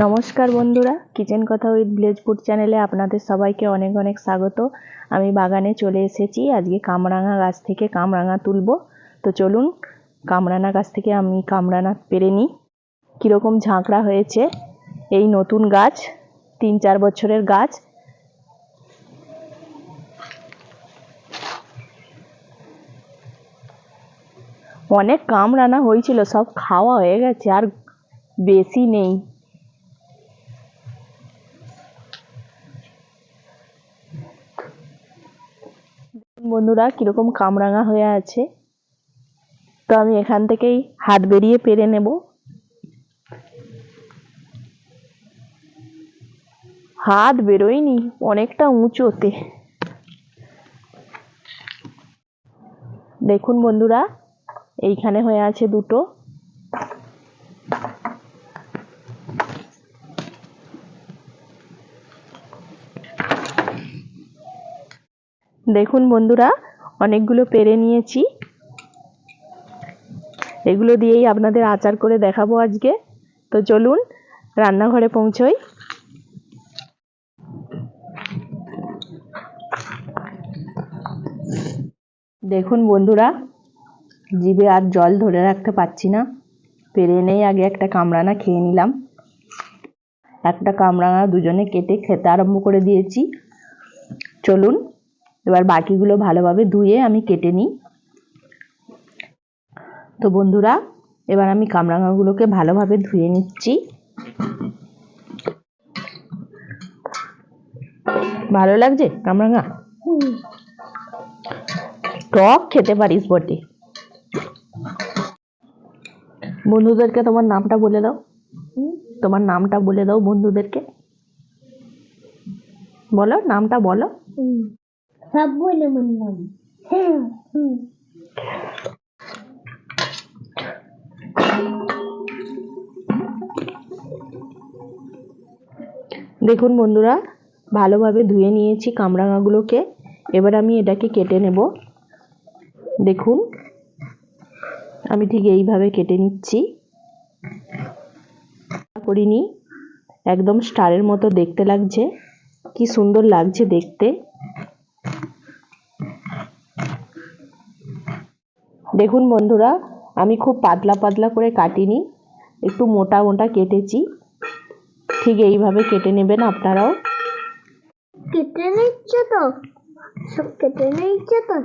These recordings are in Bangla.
নমস্কার বন্ধুরা, কিচেন কথা উইথ ভিলেজ ফুড চ্যানেলে আপনাদের সবাইকে অনেক অনেক স্বাগত। আমি বাগানে চলে এসেছি, আজকে কামরাঙা গাছ থেকে কামরাঙা তুলব। তো চলুন, কামরাঙা গাছ থেকে আমি কামরাঙা পেরে নিই। কীরকম ঝাঁকড়া হয়েছে এই নতুন গাছ, তিন চার বছরের গাছ। অনেক কামরানা হয়েছিল, সব খাওয়া হয়ে গেছে, আর বেশি নেই। বন্ধুরা, কীরকম কামরাঙা হয়ে আছে। তো আমি এখান থেকেই হাত বেরিয়ে পেরে নেব। হাত বেরোয়নি, অনেকটা উঁচুতে। দেখুন বন্ধুরা, এইখানে হয়ে আছে দুটো। দেখুন বন্ধুরা, অনেকগুলো পেরে নিয়েছি। এগুলো দিয়েই আপনাদের আচার করে দেখাবো আজকে। তো চলুন, রান্নাঘরে পৌঁছই। দেখুন বন্ধুরা, জিভে আর জল ধরে রাখতে পারছি না। পেরে নেই, আগে একটা কামরাঙা খেয়ে নিলাম। একটা কামরাঙা দুজনে কেটে খেতে আরম্ভ করে দিয়েছি। চলুন এবার বাকিগুলো ভালোভাবে ধুয়ে আমি কেটে নিই। তো বন্ধুরা, এবার আমি কামরাঙাগুলোকে ভালোভাবে ধুয়ে নিচ্ছি। ভালো লাগছে কামরাঙা? টক খেতে পারিস বটে। বন্ধুদেরকে তোমার নামটা বলে দাও। তোমার নামটা বলে দাও বন্ধুদেরকে। বলো, নামটা বলো। সব বলে বললাম দেখুন বন্ধুরা, ভালোভাবে ধুয়ে নিয়েছি কামরাঙাগুলোকে। এবার আমি এটাকে কেটে নেব। দেখুন, আমি ঠিক এইভাবে কেটে নিচ্ছি। করিনি, একদম স্টারের মতো দেখতে লাগছে। কি সুন্দর লাগছে দেখতে। দেখুন বন্ধুরা আমি খুব পাতলা পাতলা করে কাটিনি একটু মোটা মোটা কেটেছি। ঠিক এইভাবে কেটে নেবেন আপনারাও। কেটে নিচ্ছে তো সব কেটে নিচ্ছে তো।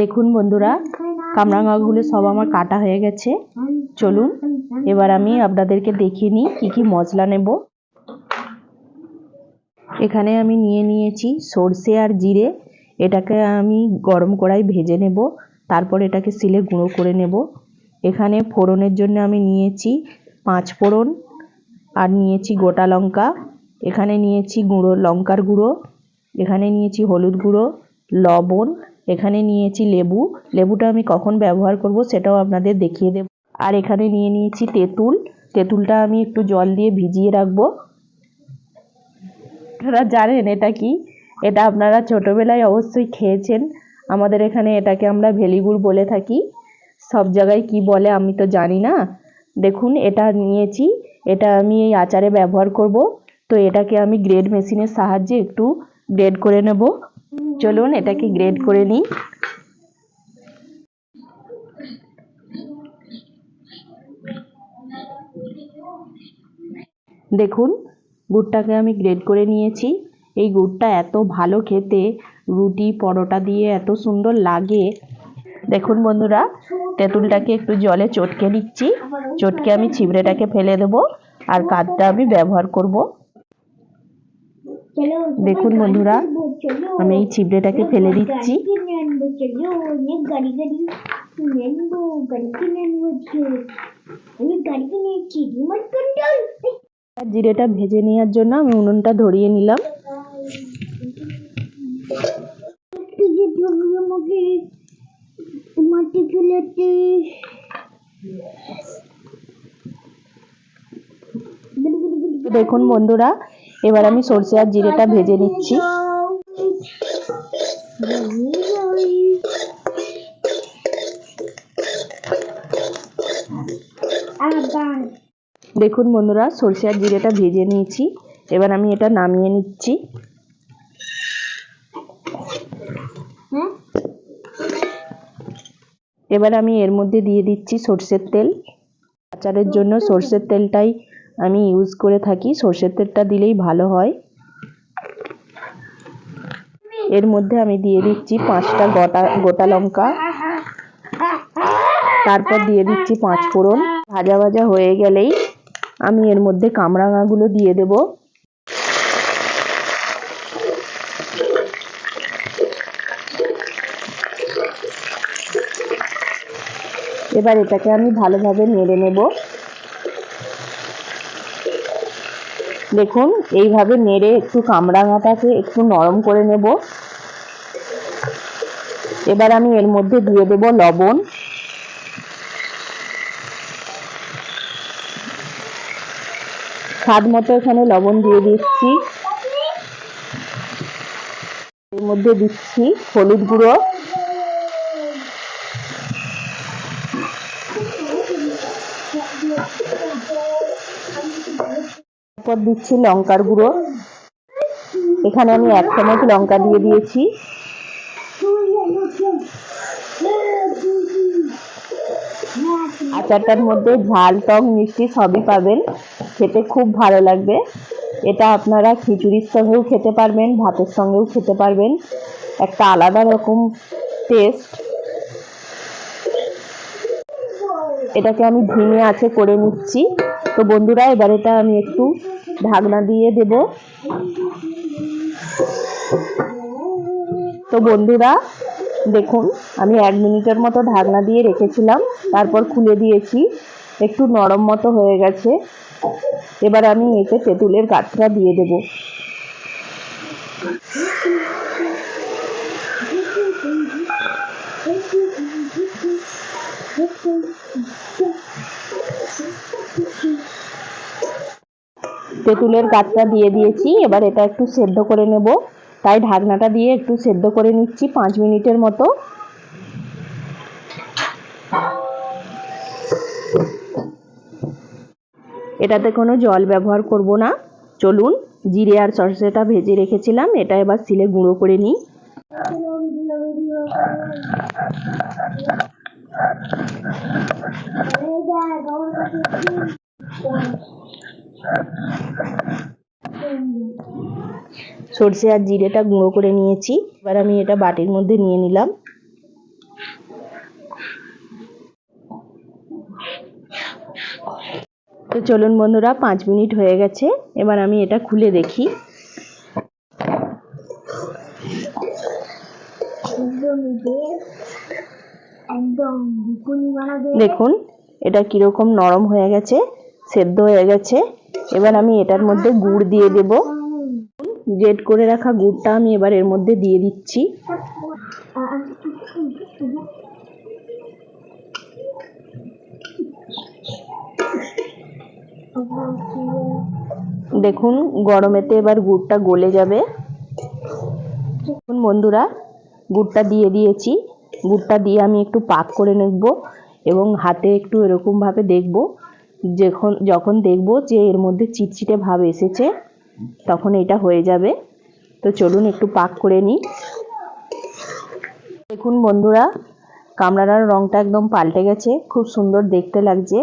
দেখুন বন্ধুরা কামরাঙাগুলো সব আমার কাটা হয়ে গেছে। চলুন এবার আমি আপনাদেরকে দেখিয়ে নিই কী কী মশলা নেব। এখানে আমি নিয়ে নিয়েছি সর্ষে আর জিরে। এটাকে আমি গরম কড়াই ভেজে নেব, তারপর এটাকে সিলে গুঁড়ো করে নেব। এখানে ফোড়নের জন্য আমি নিয়েছি পাঁচ ফোড়ন আর নিয়েছি গোটা লঙ্কা। এখানে নিয়েছি গুঁড়ো, লঙ্কার গুঁড়ো, এখানে নিয়েছি হলুদ গুঁড়ো, লবণ, এখানে নিয়েছি লেবু। লেবুটা আমি কখন ব্যবহার করব সেটাও আপনাদের দেখিয়ে দেব। আর এখানে নিয়ে নিয়েছি তেঁতুল। তেঁতুলটা আমি একটু জল দিয়ে ভিজিয়ে রাখব। আপনারা জানেন এটা কি? এটা আপনারা ছোটোবেলায় অবশ্যই খেয়েছেন। আমাদের এখানে এটাকে আমরা ভেলিগুড় বলে থাকি। সব জায়গায় কি বলে আমি তো জানি না। দেখুন, এটা নিয়েছি। এটা আমি এই আচারে ব্যবহার করব। তো এটাকে আমি গ্রেড মেশিনের সাহায্যে একটু গ্রেড করে নেব। চলুন, এটাকে গ্রেড করে নিই। দেখুন, গুড়টাকে আমি গ্রেড করে নিয়েছি। এই গুড়টা এত ভালো খেতে, রুটি, পরোটা দিয়ে এত সুন্দর লাগে। দেখুন বন্ধুরা, তেঁতুলটাকে একটু জলে চটকে নিচ্ছি। চটকে আমি ছিবড়েটাকে ফেলে দেব আর কাঠটা আমি ব্যবহার করব। দেখুন বন্ধুরা, আমি এই ছিবড়েটাকে ফেলে দিচ্ছি। জিরেটা ভেজে নেওয়ার জন্য আমি উনুনটা ধরিয়ে নিলাম। দেখুন বন্ধুরা, এবার আমি সরষে আর জিরেটা ভেজে নিচ্ছি। দেখুন বন্ধুরা, সরষে আর জিরেটা ভেজে নিয়েছি। এবার আমি এটা নামিয়ে নিচ্ছি। এবার আমি এর মধ্যে দিয়ে দিচ্ছি সর্ষের তেল। আচারের জন্য সর্ষের তেলটাই আমি ইউজ করে থাকি। সর্ষের তেলটা দিলেই ভালো হয়। এর মধ্যে আমি দিয়ে দিচ্ছি পাঁচটা গোটা গোটা লঙ্কা। তারপর দিয়ে দিচ্ছি পাঁচ ফোড়ন ভাজা ভাজা হয়ে গেলেই আমি এর মধ্যে কামরাঙাগুলো দিয়ে দেব। এবার এটাকে আমি ভালোভাবে নেড়ে নেব। দেখুন, এইভাবে নেড়ে একটু কামরাঙাটাকে একটু নরম করে নেব। এবার আমি এর মধ্যে দিয়ে দেব লবণ। স্বাদ মতো এখানে লবণ দিয়ে দিচ্ছি। এর মধ্যে দিচ্ছি হলুদ গুঁড়ো। তারপর দিচ্ছি লঙ্কার গুঁড়ো। এখানে আমি এক চামচ লঙ্কা দিয়ে দিয়েছি। আচারটার মধ্যে ঝাল, টক, মিষ্টি সবই পাবেন। খেতে খুব ভালো লাগবে। এটা আপনারা খিচুড়ির সঙ্গেও খেতে পারবেন, ভাতের সঙ্গেও খেতে পারবেন। একটা আলাদা রকম টেস্ট এটাকে আমি ধিমে আছে করে নিচ্ছি। তো বন্ধুরা, এবার এটা আমি একটু ঢাকনা দিয়ে দেব। তো বন্ধুরা, দেখুন, আমি এক মিনিটের মতো ঢাকনা দিয়ে রেখেছিলাম। তারপর খুলে দিয়েছি। একটু নরম মতো হয়ে গেছে। এবার আমি এতে তেঁতুলের গাঁটটা দিয়ে দেব। তেঁতুলের গাছটা দিয়ে দিয়েছি, এবার এটা একটু সেদ্ধ করে নেব। তাই ঢাকনাটা দিয়ে একটু সেদ্ধ করে নিচ্ছি পাঁচ মিনিটের মতো। এটাতে কোনো জল ব্যবহার করব না। চলুন, জিরে আর সরষেটা ভেজে রেখেছিলাম, এটা এবার সিলে গুঁড়ো করে নিই। সরষে আর জিরেটা গুঁড়ো করে নিয়েছি। এবার আমি এটা বাটির মধ্যে নিয়ে নিলাম। তো চলুন বন্ধুরা, পাঁচ মিনিট হয়ে গেছে। এবার আমি এটা খুলে দেখি। দেখুন, এটা কীরকম নরম হয়ে গেছে, সেদ্ধ হয়ে গেছে। এবার আমি এটার মধ্যে গুড় দিয়ে দেব। গ্রেট করে রাখা গুড়টা আমি এবার এর মধ্যে দিয়ে দিচ্ছি। দেখুন, গরমেতে এবার গুড়টা গলে যাবে। বন্ধুরা, গুড়টা দিয়ে দিয়েছি। গুড়টা দিয়ে আমি একটু পাক করে নেব এবং হাতে একটু এরকমভাবে দেখব। যখন যখন দেখব যে এর মধ্যে চিটচিটে ভাব এসেছে, তখন এটা হয়ে যাবে। তো চলুন একটু পাক করে নিই। দেখুন বন্ধুরা, কামরাটার রঙটা একদম পাল্টে গেছে, খুব সুন্দর দেখতে লাগছে,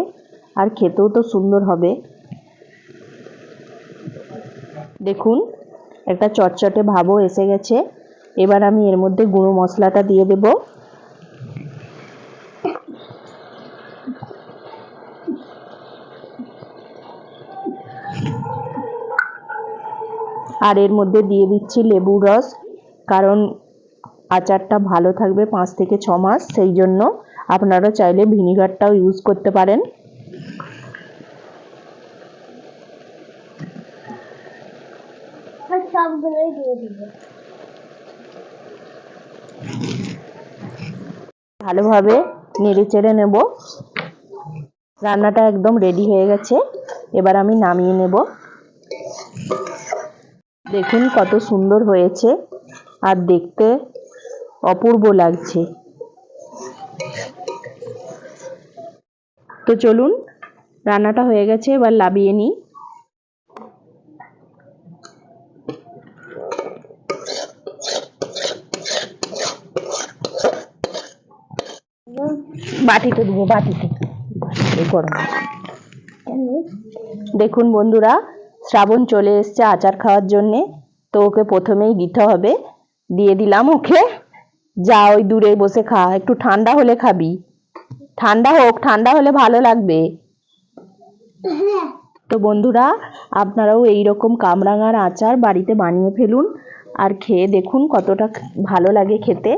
আর খেতেও তো সুন্দর হবে। দেখুন, একটা চটচটে ভাবও এসে গেছে। এবার আমি এর মধ্যে গুঁড়ো মশলাটা দিয়ে দেব। আর এর মধ্যে দিয়ে দিচ্ছি লেবুর রস কারণ আচারটা ভালো থাকবে পাঁচ থেকে ছ মাস সেই জন্য আপনারা চাইলে ভিনিগারটাও ইউজ করতে পারেন। ভালোভাবে নেড়ে চেড়ে নেব। রান্নাটা একদম রেডি হয়ে গেছে। এবার আমি নামিয়ে নেব। দেখুন কত সুন্দর হয়েছে আর দেখতে অপূর্ব লাগছে। তো চলুন, রান্নাটা হয়ে গেছে, এবার লাবিয়ে নিই। বাটিতে দেবো, বাটিতে। গরম। দেখুন বন্ধুরা শ্রাবণ চলে এসছে আচার খাওয়ার জন্যে, তো ওকে প্রথমেই দিতে হবে। দিয়ে দিলাম ওকে। যা ওই দূরে বসে খা, একটু ঠান্ডা হলে খাবি। ঠান্ডা হোক, ঠান্ডা হলে ভালো লাগবে। তো বন্ধুরা, আপনারাও এই রকম কামরাঙার আচার বাড়িতে বানিয়ে ফেলুন আর খেয়ে দেখুন কতটা ভালো লাগে খেতে।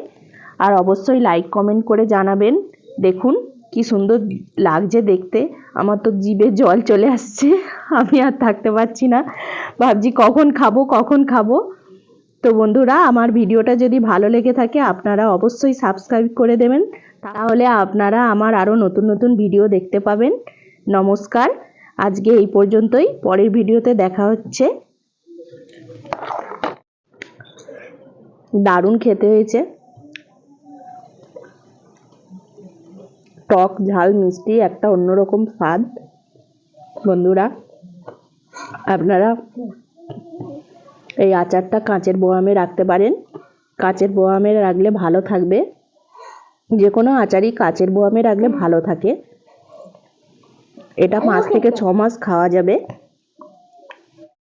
আর অবশ্যই লাইক কমেন্ট করে জানাবেন। দেখুন কি সুন্দর লাগছে দেখতে। আমার তো জিভে জল চলে আসছে, আমি আর থাকতে পারছি না। ভাবছি কখন খাব কখন খাব। তো বন্ধুরা, আমার ভিডিওটা যদি ভালো লেগে থাকে, আপনারা অবশ্যই সাবস্ক্রাইব করে দেবেন। তাহলে আপনারা আমার আরও নতুন নতুন ভিডিও দেখতে পাবেন। নমস্কার, আজকে এই পর্যন্তই। পরের ভিডিওতে দেখা হচ্ছে। দারুণ খেতে হয়েছে। টক, ঝাল, মিষ্টি, একটা অন্যরকম স্বাদ। বন্ধুরা, আপনারা এই আচারটা কাঁচের বোয়ামে রাখতে পারেন। কাঁচের বোয়ামে রাখলে ভালো থাকবে। যে কোনো আচারই কাঁচের বোয়ামে রাখলে ভালো থাকে। এটা পাঁচ থেকে ছ মাস খাওয়া যাবে।